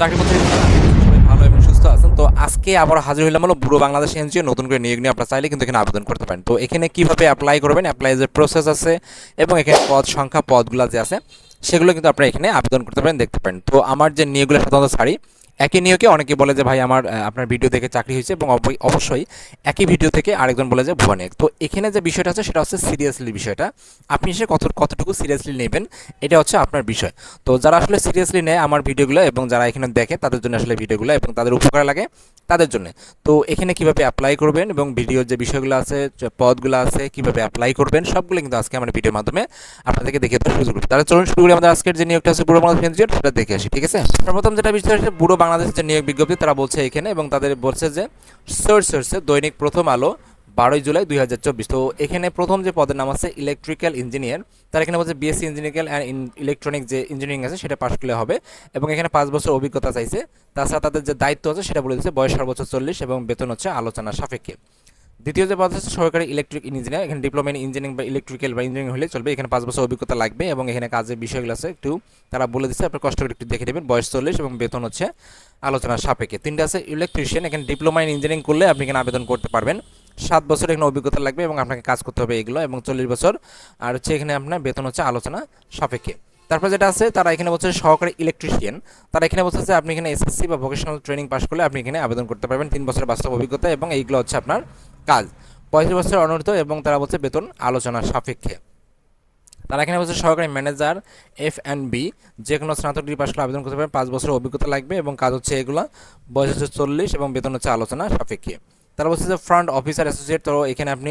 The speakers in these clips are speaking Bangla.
চাকরি ভালো এবং সুস্থ আছেন। তো আজকে আবার হাজির হইলাম হলো বুড়ো বাংলাদেশ এনজিও, নতুন করে নিয়োগ নিয়ে আপনারা চাইলে কিন্তু এখানে আবেদন করতে পারেন। তো এখানে কীভাবে অ্যাপ্লাই করবেন অ্যাপ্লাই যে প্রসেস আছে এবং এখানে পদ সংখ্যা, পদগুলো যে আছে, সেগুলো কিন্তু আপনারা এখানে আবেদন করতে পারেন, দেখতে পারেন। তো আমার যে নিয়োগগুলো সাধারণত ছাড়ি একই নিয়োগে অনেকে বলে যে, ভাই, আমার আপনার ভিডিও দেখে চাকরি হয়েছে এবং অবশ্যই, একই ভিডিও থেকে আরেকজন বলে যে, ভুয়া নিয়োগ তো এখানে যে বিষয়টা আছে, সেটা হচ্ছে সিরিয়াসলি বিষয়টা। আপনি সে কত, কতটুকু সিরিয়াসলি নেবেন, এটা হচ্ছে আপনার বিষয়। তো যারা আসলে সিরিয়াসলি নেয় আমার ভিডিওগুলো এবং যারা এখানে দেখে, তাদের জন্য আসলে ভিডিওগুলো এবং তাদের উপকার লাগে। তাদের জন্য। তো এখানে কীভাবে অ্যাপ্লাই করবেন এবং ভিডিওর যে বিষয়গুলো আছে, যে পদগুলো আছে, কীভাবে অ্যাপ্লাই করবেন, সবগুলো কিন্তু আজকে আমরা ভিডিওর মাধ্যমে আপনাদেরকে দেখে দেওয়ার সুযোগ তাহলে চলুন শুরু করি আমাদের আজকের যে নিয়োগটা আছে বুড়ো বাংলাদেশ এনজিও সেটা দেখে আসি, ঠিক আছে? সর্বপ্রথম যেটা বিষয় হচ্ছে বুড়ো বাংলাদেশের যে নিয়োগ বিজ্ঞপ্তি, তারা বলছে এখানে এবং তাদের বলছে যে সোর্স সোর্সে দৈনিক প্রথম আলো বারোই জুলাই দুই হাজার চব্বিশ। তো এখানে প্রথম যে পদের নাম আছে ইলেকট্রিক্যাল ইঞ্জিনিয়ার তার এখানে বলছে বিএসসি ইঞ্জিনিয়ারিক্যাল অ্যান্ড ইলেকট্রনিক যে ইঞ্জিনিয়ারিং আছে সেটা পাশ করলে হবে। এবং এখানে পাঁচ বছর অভিজ্ঞতা চাইছে। তাছাড়া তাদের যে দায়িত্ব আছে সেটা বলে দিচ্ছে বয়স সর্বোচ্চ চল্লিশ এবং বেতন হচ্ছে আলোচনা সাপেক্ষে। দ্বিতীয় যে পদ হচ্ছে সরকারি ইলেকট্রিক ইঞ্জিনিয়ার এখানে ডিপ্লোমা ইন ইঞ্জিনিয়ারিং বা ইলেকট্রিক্যাল বা ইঞ্জিনিয়ারিং হলে চলবে। এখানে পাঁচ বছর অভিজ্ঞতা লাগবে এবং এখানে কাজের বিষয়গুলো আছে একটু তারা বলে দিচ্ছে আপনি কষ্ট করে একটু দেখে নেবেন। বয়স চল্লিশ এবং বেতন হচ্ছে আলোচনার সাপেক্ষে। তিনটা আছে ইলেকট্রিশিয়ান এখানে ডিপ্লোমা ইন ইঞ্জিনিয়ারিং করলে আপনি এখানে আবেদন করতে পারবেন। সাত বছর এখানে অভিজ্ঞতা লাগবে এবং আপনাকে কাজ করতে হবে এগুলো এবং চল্লিশ বছর। আর হচ্ছে এখানে আপনার বেতন হচ্ছে আলোচনা সাপেক্ষে। তারপর যেটা আছে, তারা এখানে বলছে সহকারী ইলেকট্রিশিয়ান তারা এখানে বলছে যে আপনি এখানে এসএসসি বা ভোকেশনাল ট্রেনিং পাস করলে আপনি এখানে আবেদন করতে পারবেন তিন বছরের বাস্তব অভিজ্ঞতা এবং এইগুলো হচ্ছে আপনার কাজ। পঁয়ত্রিশ বছর অনূর্ধ্ব এবং তারা বলছে বেতন আলোচনা সাপেক্ষে। তারা এখানে বলছে সহকারী ম্যানেজার এফ অ্যান্ড বি যে কোনো স্নাতক ডিগ্রি পাশ করে আবেদন করতে পারেন পাঁচ বছরের অভিজ্ঞতা লাগবে এবং কাজ হচ্ছে এগুলো। বয়স হচ্ছে চল্লিশ এবং বেতন হচ্ছে আলোচনা সাপেক্ষে। তারা বলছে যে ফ্রন্ট অফিসার অ্যাসোসিয়েট তো এখানে আপনি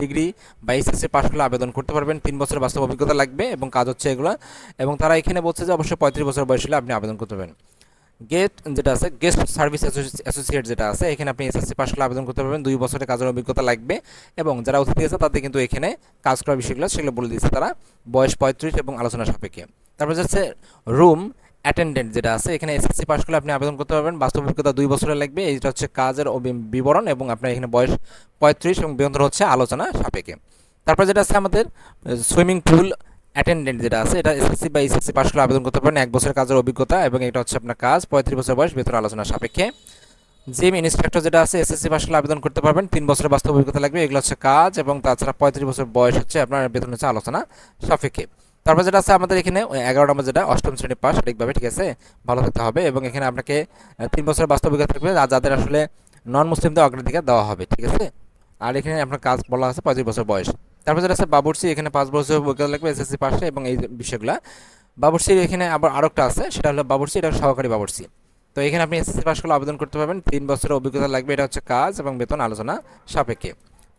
ডিগ্রি বা এসএসসি পাশ করলে আবেদন করতে পারবেন। তিন বছরের বাস্তব অভিজ্ঞতা লাগবে এবং কাজ হচ্ছে এগুলো। এবং তারা এখানে বলছে যে অবশ্যই পঁয়ত্রিশ বছর বয়স হলে আপনি আবেদন করতে পারবেন। গেট যেটা আছে গেস্ট সার্ভিস অ্যাসোসিয়েট যেটা আছে, এখানে আপনি এসএসসি পাশ করলে আবেদন করতে পারবেন। দুই বছরের কাজের অভিজ্ঞতা লাগবে এবং যারা অতিথি আছে, তাদের কিন্তু এখানে কাজ করার বিষয়গুলো সেগুলো বলে দিয়েছে তারা। বয়স পঁয়ত্রিশ এবং আলোচনা সাপেক্ষে। তারপর হচ্ছে রুম অ্যাটেন্ডেন্ট যেটা আছে, এখানে এসএসসি পাস করলে আপনি আবেদন করতে পারবেন। বাস্তব অভিজ্ঞতা দুই বছরের লাগবে। এইটা হচ্ছে কাজের বিবরণ এবং আপনার এখানে বয়স পঁয়ত্রিশ এবং বেতন হচ্ছে আলোচনা সাপেক্ষে। তারপর যেটা আছে আমাদের সুইমিং পুল অ্যাটেন্ডেন্ট যেটা আছে, এটা এসএসসি বা এসএসসি পাস করলে আবেদন করতে পারেন। এক বছরের কাজের অভিজ্ঞতা এবং এটা হচ্ছে আপনার কাজ, পঁয়ত্রিশ বছর বয়স, বেতন আলোচনা সাপেক্ষে। জিম ইন্সপেক্টর যেটা আছে এসএসসি পাস করলে আবেদন করতে পারবেন। তিন বছরের বাস্তব অভিজ্ঞতা লাগবে। এগুলো হচ্ছে কাজ এবং তাছাড়া পঁয়ত্রিশ বছর বয়স হচ্ছে আপনার বেতন হচ্ছে আলোচনা সাপেক্ষে। তারপর যেটা আছে আমাদের এখানে এগারো নম্বর যেটা, অষ্টম শ্রেণি পাস, সঠিকভাবে, ঠিক আছে? ভালো থাকতে হবে এবং এখানে আপনাকে তিন বছরের বাস্তব অভিজ্ঞতা থাকবে যাদের আসলে নন মুসলিমদের অগ্রাধিকার দেওয়া হবে, ঠিক আছে? আর এখানে আপনার কাজ বলা আছে পঁয়ত্রিশ বছর বয়স। তারপর যেটা আছে বাবুর্চি, এখানে পাঁচ বছর অভিজ্ঞতা লাগবে এসএসসি পাশে এবং এই বিষয়গুলো। বাবুর্চির এখানে আবার আরেকটা আছে, সেটা হলো বাবুর্চি, এটা সহকারী বাবুর্চি। তো এখানে আপনি এসএসসি পাস করলে আবেদন করতে পারবেন। তিন বছরের অভিজ্ঞতা লাগবে, এটা হচ্ছে কাজ এবং বেতন আলোচনা সাপেক্ষে।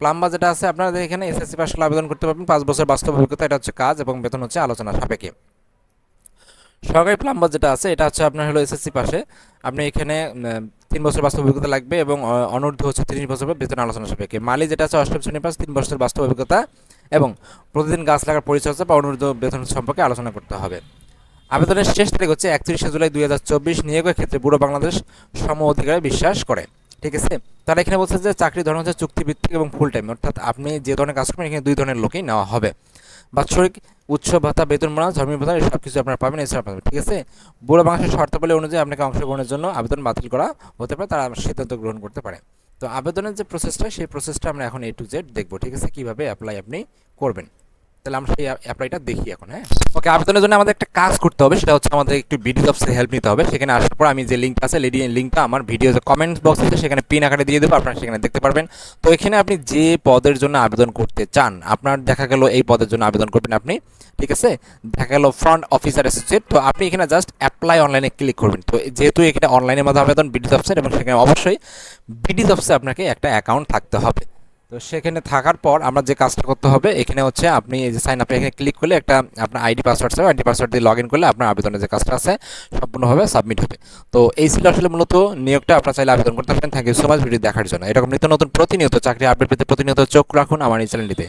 প্লাম্বার যেটা আছে, আপনাদের এখানে এসএসসি পাস করলে আবেদন করতে পারবেন। পাঁচ বছর বাস্তব অভিজ্ঞতা, এটা হচ্ছে কাজ এবং বেতন হচ্ছে আলোচনা সাপেক্ষে। সরকারি প্লাম্বার যেটা আছে, এটা হচ্ছে আপনার হলো এসএসসি পাশে। আপনি এখানে তিন বছর বাস্তব অভিজ্ঞতা লাগবে এবং অনূর্ধ্ব হচ্ছে তিরিশ বছর বেতন আলোচনা সাপেক্ষে। মালি যেটা আছে, অষ্টম শ্রেণি পাস তিন বছর বাস্তব অভিজ্ঞতা এবং প্রতিদিন গাছ লাগার পরিচর্যা বা অনূর্ধ্ব বেতন সম্পর্কে আলোচনা করতে হবে। আবেদনের শেষ তারিখ হচ্ছে একত্রিশে জুলাই দুই হাজার চব্বিশ। নিয়োগের ক্ষেত্রে বুড়ো বাংলাদেশ সম অধিকারে বিশ্বাস করে। ঠিক আছে? তারা এখানে বলছে যে চাকরি ধরন হচ্ছে চুক্তিভিত্তিক এবং ফুল টাইম অর্থাৎ আপনি যে ধরনের কাজ করবেন, এখানে দুই ধরনের লোকই নেওয়া হবে। বাৎসরিক উৎসব ভাতা, বেতন মানা ধর্মীয় ভাতা সব কিছু আপনারা পাবেন, এছাড়া পাবেন ঠিক আছে? বুড়ো বাংলাদেশের শর্তাবলী অনুযায়ী আপনাকে অংশগ্রহণের জন্য আবেদন বাতিল করা হতে পারে, তারা সিদ্ধান্ত গ্রহণ করতে পারে। তো আবেদনের যে প্রসেসটা সেই প্রসেসটা আমরা এখন এ টু জেড দেখব, ঠিক আছে? কীভাবে অ্যাপ্লাই আপনি করবেন। তাহলে আমরা সেই অ্যাপ্লাইটা দেখি এখন হ্যাঁ? ওকে আবেদনের জন্য আমাদের একটা কাজ করতে হবে, সেটা হচ্ছে আমাদের একটু ভিডিও অফিসের হেল্প নিতে হবে। সেখানে আসার পর আমি যে লিঙ্কটা আছে লেডি লিঙ্কটা আমার ভিডিও কমেন্ট বক্স আছে, সেখানে পিন আকারে দিয়ে দেবো, আপনারা সেখানে দেখতে পারবেন। তো এখানে আপনি যে পদের জন্য আবেদন করতে চান, আপনার দেখা গেল এই পদের জন্য আবেদন করবেন আপনি, ঠিক আছে? দেখা গেল ফ্রন্ট অফিসার অ্যাসোসিয়েট তো আপনি এখানে জাস্ট অ্যাপ্লাই অনলাইনে ক্লিক করবেন। তো যেহেতু এখানে অনলাইনের মাধ্যমে আবেদন বিডিজ অফিসার এবং সেখানে অবশ্যই বিডিজ অফিসে আপনাকে একটা অ্যাকাউন্ট থাকতে হবে। তো সেখানে থাকার পর আমরা যে কাজটা করতে হবে, এখানে হচ্ছে আপনি এই যে সাইন আপে এখানে ক্লিক করলে একটা আপনার আইডি পাসওয়ার্ড চাই আইডি পাসওয়ার্ড দিয়ে লগ ইন করলে আপনার আবেদনের যে কাজটা আছে সম্পূর্ণভাবে সাবমিট হবে। তো এই ছিল আসলে মূলত নিয়োগটা, আপনার চাইলে আবেদন করতে পারেন thank you so much video দেখার জন্য। এরকম নিত্য নতুন প্রতিনিয়ত চাকরি আপডেট পেতে প্রতিনিয়ত চোখ রাখুন আমার এই চ্যানেলটিতে